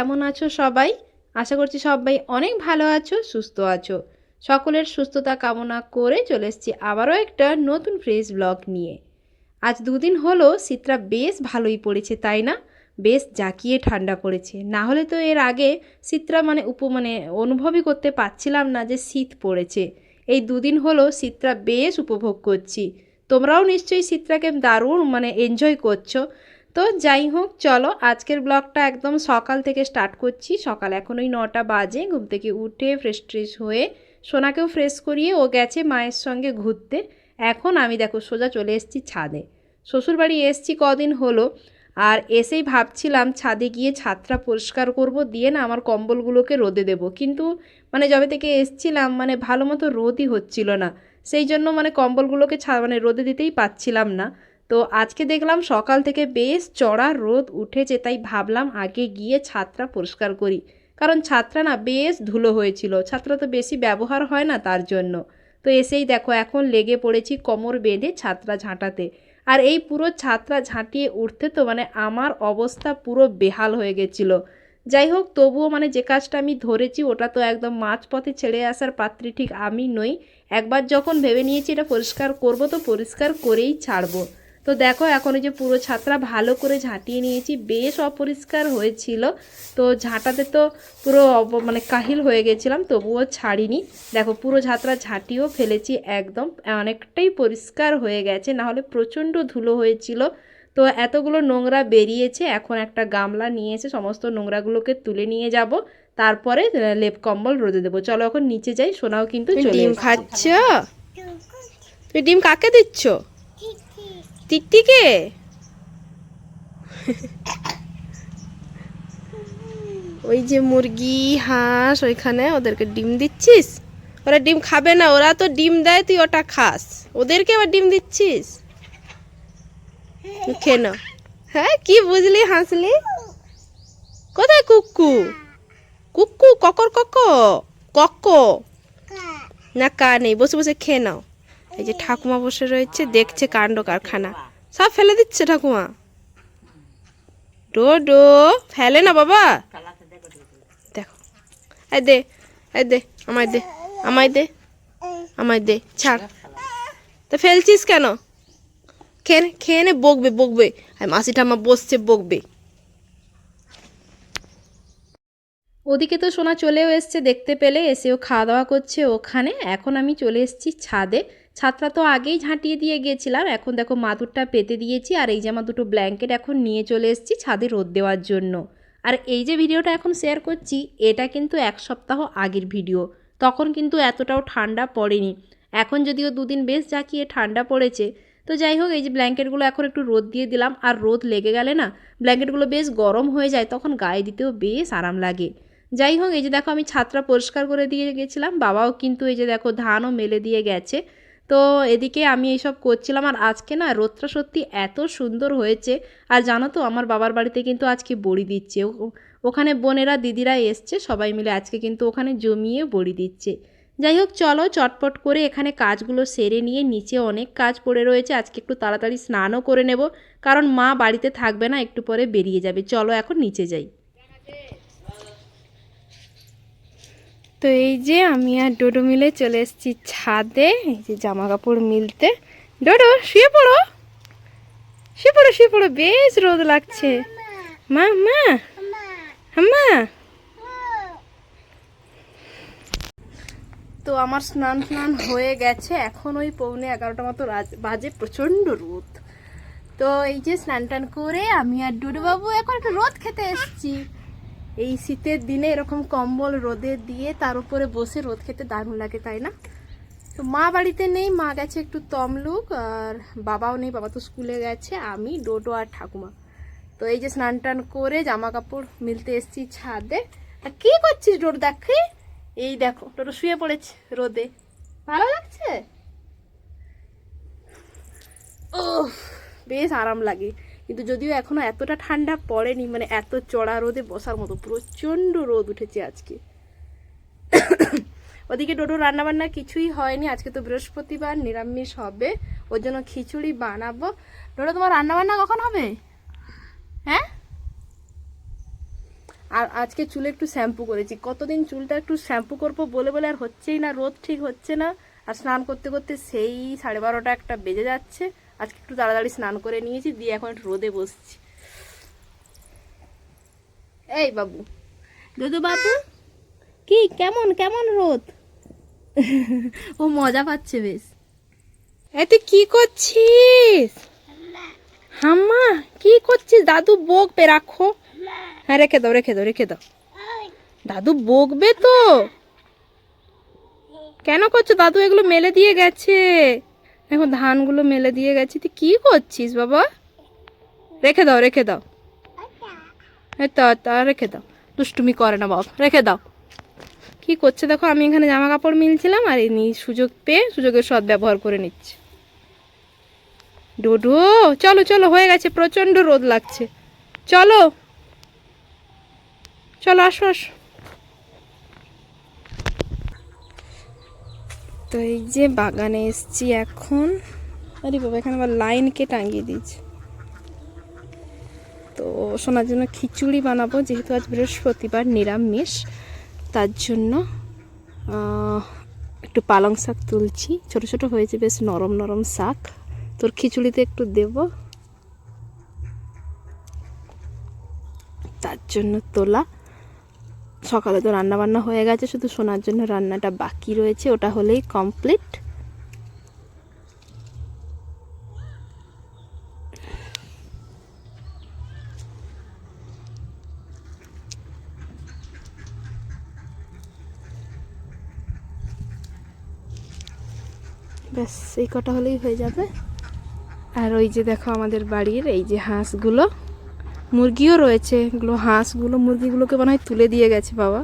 কেমন আছো সবাই? আশা করছি সবাই অনেক ভালো আছো, সুস্থ আছো। সকলের সুস্থতা কামনা করে চলে এসেছি আবারও একটা নতুন ফ্রেশ ব্লগ নিয়ে। আজ দুদিন হলো শীতটা বেশ ভালোই পড়েছে, তাই না? বেশ জাঁকিয়ে ঠান্ডা পড়েছে। না হলে তো এর আগে শীতটা মানে উপ মানে অনুভবই করতে পারছিলাম না যে শীত পড়েছে। এই দুদিন হলো শীতটা বেশ উপভোগ করছি। তোমরাও নিশ্চয়ই শীতটাকে দারুণ মানে এনজয় করছ। তো যাই হোক, চলো আজকের ব্লগটা একদম সকাল থেকে স্টার্ট করছি। সকাল এখন ওই নটা বাজে, ঘুম থেকে উঠে ফ্রেশ ট্রেশ হয়ে সোনাকেও ফ্রেশ করিয়ে ও গেছে মায়ের সঙ্গে ঘুরতে। এখন আমি দেখো সোজা চলে এসেছি ছাদে। শ্বশুরবাড়ি এসছি কদিন হলো, আর এসেই ভাবছিলাম ছাদে গিয়ে ছাদটা পরিষ্কার করব, দিয়ে না আমার কম্বলগুলোকে রোদে দেব। কিন্তু মানে যবে থেকে এসছিলাম মানে ভালো মতো রোদই হচ্ছিল না। সেই জন্য মানে কম্বলগুলোকে ছা মানে রোদে দিতেই পাচ্ছিলাম না। তো আজকে দেখলাম সকাল থেকে বেশ চড়া রোদ উঠেছে, তাই ভাবলাম আগে গিয়ে ছাদটা পরিষ্কার করি। কারণ ছাদটা না বেশ ধুলো হয়েছিল ছাদটা তো বেশি ব্যবহার হয় না তার জন্য। তো এসেই দেখো এখন লেগে পড়েছি কোমর বেঁধে ছাদটা ঝাঁটাতে। আর এই পুরো ছাদটা ঝাঁটিয়ে উঠতে তো মানে আমার অবস্থা পুরো বেহাল হয়ে গেছিল। যাই হোক, তবুও মানে যে কাজটা আমি ধরেছি ওটা তো একদম মাঝপথে ছেড়ে আসার পাত্রী ঠিক আমি নই। একবার যখন ভেবে নিয়েছি এটা পরিষ্কার করব তো পরিষ্কার করেই ছাড়বো। তো দেখো এখন ওই যে পুরো ছাদটা ভালো করে ঝাঁটিয়ে নিয়েছি বেশ অপরিষ্কার হয়েছিল। তো ঝাঁটাতে তো পুরো মানে কাহিল হয়ে গেছিলাম তবুও ছাড়িনি। দেখো পুরো ছাদটা ঝাঁটিয়েও ফেলেছি একদম অনেকটাই পরিষ্কার হয়ে গেছে নাহলে প্রচণ্ড ধুলো হয়েছিল। তো এতগুলো নোংরা বেরিয়েছে এখন একটা গামলা নিয়ে এসে সমস্ত নোংরাগুলোকে তুলে নিয়ে যাব তারপরে লেপ কম্বল রোদে দেবো। চলো এখন নিচে যাই সোনাও কিন্তু ডিম খাচ্ছ? তুই ডিম কাকে দিচ্ছ? টিকটিকে ওই যে মুরগি হাঁস ওইখানে ওদেরকে ডিম দিচ্ছিস? ওরা ডিম খাবে না ওরা তো ডিম দেয় তুই ওটা খাস। ওদেরকে আবার ডিম দিচ্ছিস? খেয়ে নাও। হ্যাঁ কি বুঝলি হাসলি? কোথায় কুকু? কুকু ককর কক? কক? না কা নেই বসে বসে খেয়ে নাও। এই যে ঠাকুমা বসে রয়েছে, দেখছে কাণ্ড কারখানা। সব ফেলে দিচ্ছে ঠাকুমা। ডো ডো ফেলে না বাবা। দেখো। এই দে এই দে, আমায় দে আমায় দে আমায় দে, ছাড়। তা ফেলছিস কেন? খেয়ে খেয়ে নে, বকবে বকবে। আর মাসি ঠাম্মা বসছে, বকবে। ওদিকে তো সোনা চলেও এসছে দেখতে পেলে এসেও খাওয়া দাওয়া করছে ওখানে। এখন আমি চলে এসেছি ছাদে। ছাদটা তো আগেই ঝাঁটিয়ে দিয়ে গিয়েছিলাম এখন দেখো মাদুরটা পেতে দিয়েছি, আর এই যে আমার দুটো ব্ল্যাঙ্কেট এখন নিয়ে চলে এসেছি ছাদে রোদ দেওয়ার জন্য। আর এই যে ভিডিওটা এখন শেয়ার করছি, এটা কিন্তু এক সপ্তাহ আগের ভিডিও, তখন কিন্তু এতটাও ঠান্ডা পড়েনি। এখন যদিও দুদিন বেশ জাঁকিয়ে ঠান্ডা পড়েছে, তো যাই হোক, এই যে ব্ল্যাঙ্কেটগুলো এখন একটু রোদ দিয়ে দিলাম, আর রোদ লেগে গেলে না ব্ল্যাঙ্কেটগুলো বেশ গরম হয়ে যায়, তখন গায়ে দিতেও বেশ আরাম লাগে। যাই হোক, এই যে দেখো আমি ছাদটা পরিষ্কার করে দিয়ে গেছিলাম, বাবাও কিন্তু এই যে দেখো ধানও মেলে দিয়ে গেছে তো এদিকে আমি এইসব করছিলাম আর আজকে না রোদটা সত্যি এত সুন্দর হয়েছে। আর জানো তো আমার বাবার বাড়িতে কিন্তু আজকে বড়ি দিচ্ছে। ওখানে বোনেরা, দিদিরা এসছে, সবাই মিলে আজকে কিন্তু ওখানে জমিয়ে বড়ি দিচ্ছে। যাই হোক, চলো চটপট করে এখানে কাজগুলো সেরে নিয়ে নিচে অনেক কাজ পড়ে রয়েছে। আজকে একটু তাড়াতাড়ি স্নানও করে নেব। কারণ মা বাড়িতে থাকবে না, একটু পরে বেরিয়ে যাবে। চলো এখন নিচে যাই। তো এই যে আমি আর ডোডো মিলে চলে এসেছি ছাদে, এই যে জামা কাপড় মিলতে। ডোডো, শুয়ে পড়ো। শুয়ে পড়ো শুয়ে পড়ো, বেশ রোদ লাগছে। মা মা মা তো আমার স্নান স্নান হয়ে গেছে, এখন ওই পৌনে এগারোটা মতো বাজে প্রচণ্ড রোদ। তো এই যে স্নান টান করে আমি আর ডোডো বাবু এখন একটু রোদ খেতে এসেছি। এই শীতের দিনে এরকম কম্বল রোদে দিয়ে তার উপরে বসে রোদ খেতে দারুণ লাগে, তাই না? তো মা বাড়িতে নেই, মা গেছে একটু তমলুক, আর বাবাও নেই, বাবা তো স্কুলে গেছে, আমি, ডোডো আর ঠাকুমা। তো এই যে স্নান টান করে জামা কাপড় মিলতে এসেছি ছাদে। আর কি করছিস ডোর দেখে এই দেখো, ডোডো শুয়ে পড়েছে রোদে। ভালো লাগছে? ও বেশ আরাম লাগে। কিন্তু যদিও এখনও এতটা ঠান্ডা পড়েনি মানে এত চড়া রোদে বসার মতো, প্রচণ্ড রোদ উঠেছে আজকে। ওদিকে ডোডো রান্নাবান্না কিছুই হয়নি, আজকে তো বৃহস্পতিবার, নিরামিষ হবে, ওর জন্য খিচুড়ি বানাবো। ডোডো, তোমার রান্নাবান্না কখন হবে? হ্যাঁ? আর আজকে চুলে একটু শ্যাম্পু করেছি। কতদিন চুলটা একটু শ্যাম্পু করব বলে বলে আর হচ্ছেই না, রোদ ঠিক হচ্ছে না। আর স্নান করতে করতে সেই সাড়ে বারোটা একটা বেজে যাচ্ছে। আজকে একটু তাড়াতাড়ি স্নান করে নিয়েছি দিয়ে এখন একটু রোদে বসছি। এই বাবু। দুদু বাবু কি কেমন কেমন রোদ? ও মজা পাচ্ছে বেশ। এই তুই কি করছিস? হাম্মা কি করছিস? দাদু বকবে রাখো। হ্যাঁ রেখে দাও রেখে দাও রেখে দাও। দাদু বকবে তো? কেন করছ? দাদু এগুলো মেলে দিয়ে গেছে। এখন ধানগুলো মেলে দিয়ে গেছি। তুই কি করছিস বাবা? রেখে দাও রেখে দাও। তো তা রেখে দাও। দুষ্টুমি করে না বাবা, রেখে দাও। কি করছে দেখো, আমি এখানে জামা কাপড় মিলছিলাম আর ইনি সুযোগ পেয়ে সুযোগের সৎ ব্যবহার করে নিচ্ছে। ডুডু, চলো চলো, হয়ে গেছে, প্রচণ্ড রোদ লাগছে। চলো চলো, আসো আসো। তো এই যে বাগানে এসছি এখন। আরে বাবা, এখানে আবার লাইনকে টাঙিয়ে দিয়েছে। তো শোনার জন্য খিচুড়ি বানাবো, যেহেতু আজ বৃহস্পতিবার নিরামিষ, তার জন্য একটু পালং শাক তুলছি। ছোট ছোট হয়েছে, বেশ নরম নরম শাক। তোর খিচুড়িতে একটু দেব। তার জন্য তোলা সকালে তো রান্না বান্না হয়ে গেছে, শুধু শোনার জন্য রান্নাটা বাকি রয়েছে, ওটা হলেই কমপ্লিট ব্যাস, এই কটা হলেই হয়ে যাবে। আর ওই যে দেখো আমাদের বাড়ির, এই যে হাঁসগুলো। মুরগিও রয়েছে। এগুলো হাঁসগুলো, মুরগিগুলোকে মনে হয় তুলে দিয়ে গেছে, বাবা।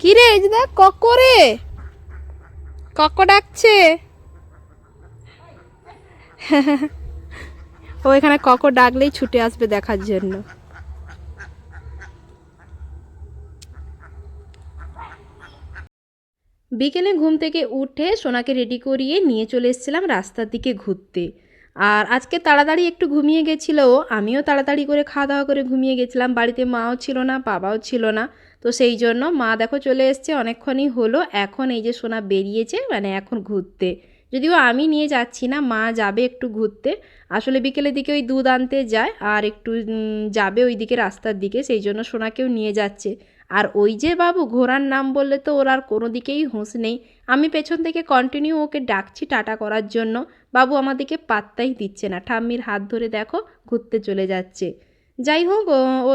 কি রে এই যে দেখ কক করে কক ডাকছে। ও এখানে কক ডাকলেই ছুটে আসবে দেখার জন্য। বিকেলে ঘুম থেকে উঠে সোনাকে রেডি করিয়ে নিয়ে চলে এসেছিলাম রাস্তার দিকে ঘুরতে। আর আজকে তাড়াতাড়ি একটু ঘুমিয়ে গেছিল। আমিও তাড়াতাড়ি করে খাওয়া দাওয়া করে ঘুমিয়ে গেছিলাম। বাড়িতে মাও ছিল না, বাবাও ছিল না। তো সেই জন্য মা দেখো চলে এসছে, অনেকক্ষণই হলো। এখন এই যে সোনা বেরিয়েছে মানে এখন ঘুরতে। যদিও আমি নিয়ে যাচ্ছি না, মা যাবে একটু ঘুরতে। আসলে বিকেলের দিকে ওই দুধ আনতে যায়, আর একটু যাবে ওই দিকে রাস্তার দিকে। সেই জন্য সোনাকেও নিয়ে যাচ্ছে। আর ওই যে বাবু ঘোড়ার নাম বললে তো ওর আর কোনো দিকেই হুঁশ নেই। আমি পেছন থেকে কন্টিনিউ ওকে ডাকছি টাটা করার জন্য। বাবু আমাদেরকে পাত্তাই দিচ্ছে না। ঠাম্মির হাত ধরে দেখো ঘুরতে চলে যাচ্ছে। যাই হোক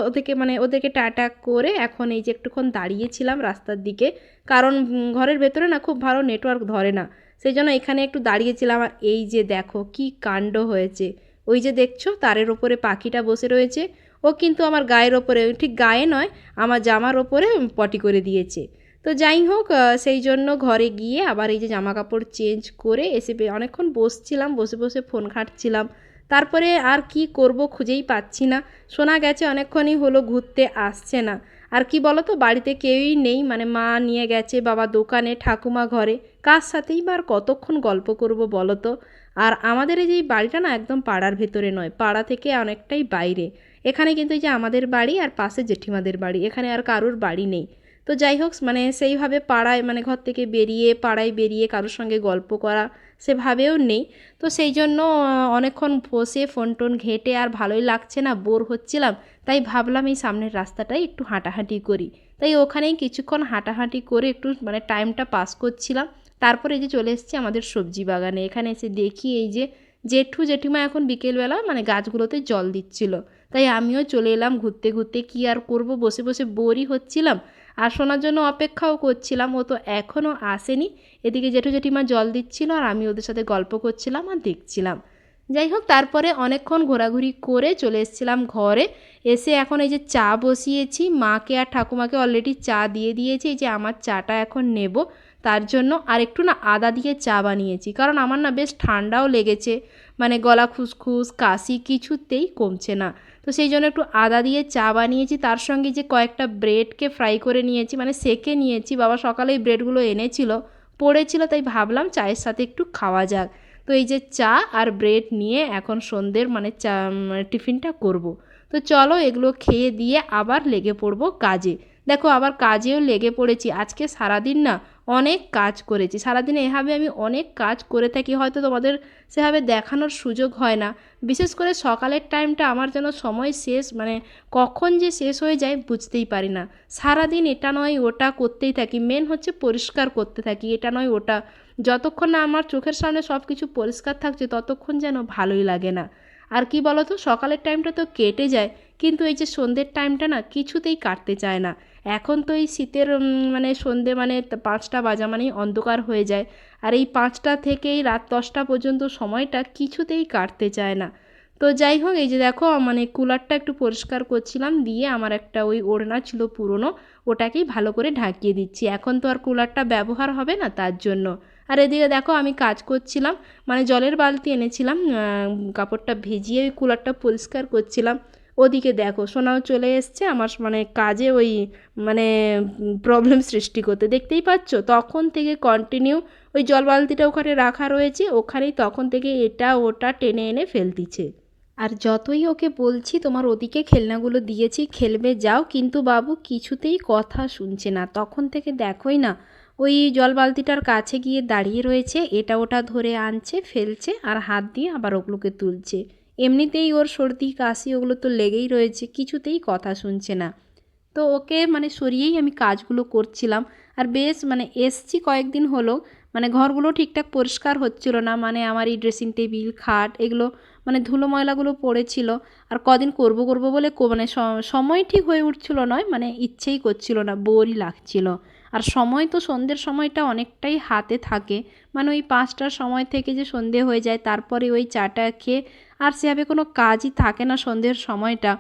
ওদেরকে মানে ওদেরকে টাটা করে এখন এই যে একটুক্ষণ দাঁড়িয়েছিলাম রাস্তার দিকে। কারণ ঘরের ভেতরে না খুব ভালো নেটওয়ার্ক ধরে না। সেই জন্য এখানে একটু দাঁড়িয়েছিলাম আর এই যে দেখো কি কাণ্ড হয়েছে। ওই যে দেখছ, তারের ওপরে পাখিটা বসে রয়েছে। ও কিন্তু আমার গায়ের ওপরে, ঠিক গায়ে নয়, আমার জামার ওপরে পটি করে দিয়েছে। তো যাই হোক সেই জন্য ঘরে গিয়ে আবার এই যে জামা কাপড় চেঞ্জ করে এসে অনেকক্ষণ বসছিলাম, বসে বসে ফোন ঘাঁটছিলাম। তারপরে আর কি করব খুঁজেই পাচ্ছি না। শোনা গেছে অনেকক্ষণই হলো ঘুরতে আসছে না। আর কি বলো তো বাড়িতে কেউই নেই মানে মা নিয়ে গেছে, বাবা দোকানে, ঠাকুমা ঘরে। কার সাথেই বা আর কতক্ষণ গল্প করব বলো তো আর আমাদের এই যে বাড়িটা না একদম পাড়ার ভেতরে নয়, পাড়া থেকে অনেকটাই বাইরে। এখানে কিন্তু এই যে আমাদের বাড়ি আর পাশে জেঠিমাদের বাড়ি, এখানে আর কারোর বাড়ি নেই। তো যাই হোক মানে সেইভাবে পাড়ায় মানে ঘর থেকে বেরিয়ে, পাড়ায় বেরিয়ে কারোর সঙ্গে গল্প করা সেভাবেও নেই। তো সেই জন্য অনেকক্ষণ বসে ফোন টোন ঘেঁটে আর ভালোই লাগছে না বোর হচ্ছিলাম। তাই ভাবলাম এই সামনের রাস্তাটাই একটু হাঁটাহাঁটি করি। তাই ওখানেই কিছুক্ষণ হাঁটাহাঁটি করে একটু মানে টাইমটা পাস করছিলাম। তারপরে যে চলে এসেছি আমাদের সবজি বাগানে। এখানে এসে দেখি এই যে জেঠু জেঠিমা এখন বিকেলবেলা মানে গাছগুলোতে জল দিচ্ছিল। তাই আমিও চলে এলাম ঘুরতে ঘুরতে। কি আর করব? বসে বসে বোরই হচ্ছিলাম। আর শোনার জন্য অপেক্ষাও করছিলাম। ও তো এখনও আসেনি। এদিকে জেঠু জেঠিমা জল দিচ্ছিল আর আমি ওদের সাথে গল্প করছিলাম আর দেখছিলাম। যাই হোক, তারপরে অনেকক্ষণ ঘোরাঘুরি করে চলে এসেছিলাম ঘরে। এসে এখন এই যে চা বসিয়েছি। মাকে আর ঠাকুমাকে অলরেডি চা দিয়ে দিয়েছি। এই যে আমার চাটা এখন নেব। তার জন্য আর একটু না আদা দিয়ে চা বানিয়েছি। কারণ আমার না বেশ ঠান্ডাও লেগেছে। মানে গলা খুসখুস, কাশি কিছুতেই কমছে না। তো সেই জন্য একটু আদা দিয়ে চা বানিয়েছি। তার সঙ্গে যে কয়েকটা ব্রেডকে ফ্রাই করে নিয়েছি মানে সেকে নিয়েছি। বাবা সকালে এই ব্রেডগুলো এনেছিল, পড়েছিল, তাই ভাবলাম চায়ের সাথে একটু খাওয়া যাক। তো এই যে চা আর ব্রেড নিয়ে এখন সন্ধ্যের মানে চা টিফিনটা করব। তো চলো এগুলো খেয়ে দিয়ে আবার লেগে পড়ব কাজে। দেখো, আবার কাজেও লেগে পড়েছি। আজকে সারাদিন না অনেক কাজ করেছি। সারাদিন এভাবে আমি অনেক কাজ করে থাকি, হয়তো তোমাদের সেভাবে দেখানোর সুযোগ হয় না। বিশেষ করে সকালের টাইমটা আমার যেন সময় শেষ মানে কখন যে শেষ হয়ে যায় বুঝতেই পারি না। সারাদিন এটা নয় ওটা করতেই থাকি মেন হচ্ছে পরিষ্কার করতে থাকি, এটা নয় ওটা। যতক্ষণ না আমার চোখের সামনে সব কিছু পরিষ্কার থাকছে, ততক্ষণ যেন ভালোই লাগে না। আর কি বলো তো সকালের টাইমটা তো কেটে যায়, কিন্তু এই যে সন্ধ্যের টাইমটা না কিছুতেই কাটতে চায় না। এখন তো এই শীতের মানে সন্ধে মানে পাঁচটা বাজা মানেই অন্ধকার হয়ে যায়। আর এই পাঁচটা থেকেই রাত দশটা পর্যন্ত সময়টা কিছুতেই কাটতে চায় না। তো যাই হোক, এই যে দেখো মানে কুলারটা একটু পরিষ্কার করছিলাম, দিয়ে আমার একটা ওই ওড়না ছিল পুরনো, ওটাকেই ভালো করে ঢাকিয়ে দিচ্ছি। এখন তো আর কুলারটা ব্যবহার হবে না তার জন্য। আর এদিকে দেখো, আমি কাজ করছিলাম মানে জলের বালতি এনেছিলাম কাপড়টা ভিজিয়ে ওই কুলারটা পরিষ্কার করছিলাম। ওদিকে দেখো, সোনাও চলে এসছে, আমার মানে কাজে ওই মানে প্রবলেম সৃষ্টি করতে। দেখতেই পাচ্ছ? তখন থেকে কন্টিনিউ ওই জল বালতিটা ওখানে রাখা রয়েছে, ওখানেই তখন থেকে এটা ওটা টেনে এনে ফেলতিছে আর যতই ওকে বলছি, তোমার ওদিকে খেলনাগুলো দিয়েছি, খেলবে যাও, কিন্তু বাবু কিছুতেই কথা শুনছে না। তখন থেকে দেখোই না, ওই জল বালতিটার কাছে গিয়ে দাঁড়িয়ে রয়েছে, এটা ওটা ধরে আনছে, ফেলছে, আর হাত দিয়ে আবার ওগুলোকে তুলছে। এমনিতেই ওর সর্দি, কাশি ওগুলো তো লেগেই রয়েছে, কিছুতেই কথা শুনছে না। তো ওকে মানে সরিয়েই আমি কাজগুলো করছিলাম। আর বেশ মানে এসছি কয়েকদিন হলো মানে ঘরগুলো ঠিকঠাক পরিষ্কার হচ্ছিল না মানে আমার এই ড্রেসিং টেবিল খাট এগুলো মানে ধুলো ময়লাগুলো পড়েছিল। আর কদিন করব করব বলে মানে সময় ঠিক হয়ে উঠছিল নয় মানে ইচ্ছেই করছিল না, বোরই লাগছিল। আর সময় তো সন্ধ্যের সময়টা অনেকটাই হাতে থাকে। মানে ওই পাঁচটার সময় থেকে যে সন্ধে হয়ে যায়, তারপরে ওই চাটা খেয়ে আর সেভাবে কোনো কাজই থাকে না সন্ধ্যের সময়টা।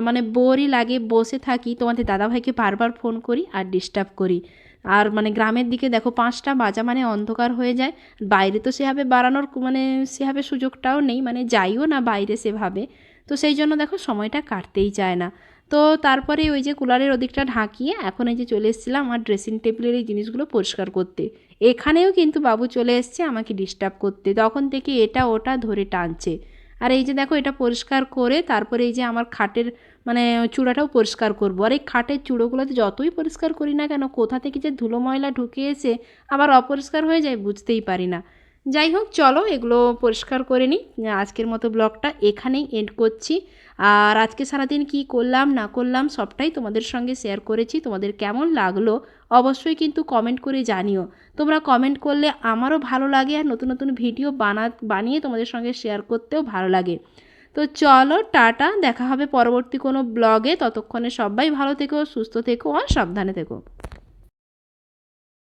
মানে বোরই লাগে, বসে থাকি, তোমাদের দাদাভাইকে বারবার ফোন করি আর ডিস্টার্ব করি। আর মানে গ্রামের দিকে দেখো, পাঁচটা বাজা মানে অন্ধকার হয়ে যায়। বাইরে তো সেভাবে বাড়ানোর মানে সেভাবে সুযোগটাও নেই মানে যাইও না বাইরে সেভাবে। তো সেই জন্য দেখো সময়টা কাটতেই চায় না। তো তারপরে ওই যে কুলারের ওদিকটা ঢাকিয়ে এখন এই যে চলে এসেছিলাম আমার ড্রেসিং টেবিলের এই জিনিসগুলো পরিষ্কার করতে। এখানেও কিন্তু বাবু চলে এসছে আমাকে ডিস্টার্ব করতে। তখন থেকে এটা ওটা ধরে টানছে। আর এই যে দেখো এটা পরিষ্কার করে তারপরে এই যে আমার খাটের মানে চূড়াটাও পরিষ্কার করব। আর এই খাটের চূড়োগুলোতে যতই পরিষ্কার করি না কেন, কোথা থেকে যে ধুলো ময়লা ঢুকে এসে আবার অপরিষ্কার হয়ে যায়, বুঝতেই পারি না। যাই হোক, চলো এগুলো পরিষ্কার করে নিই। আজকের মতো ব্লগটা এখানেই এন্ড করছি। আর আজকে সারাদিন কি করলাম, না করলাম, সবটাই তোমাদের সঙ্গে শেয়ার করেছি। তোমাদের কেমন লাগল অবশ্যই কিন্তু কমেন্ট করে জানিও। তোমরা কমেন্ট করলে আমারও ভালো লাগে আর নতুন নতুন ভিডিও বানা, বানিয়ে তোমাদের সঙ্গে শেয়ার করতেও ভালো লাগে। তো চলো, টাটা, দেখা হবে পরবর্তী কোনো ব্লগে। ততক্ষণে সবাই ভালো থেকো, সুস্থ থেকো, আর সাবধানে থেকো।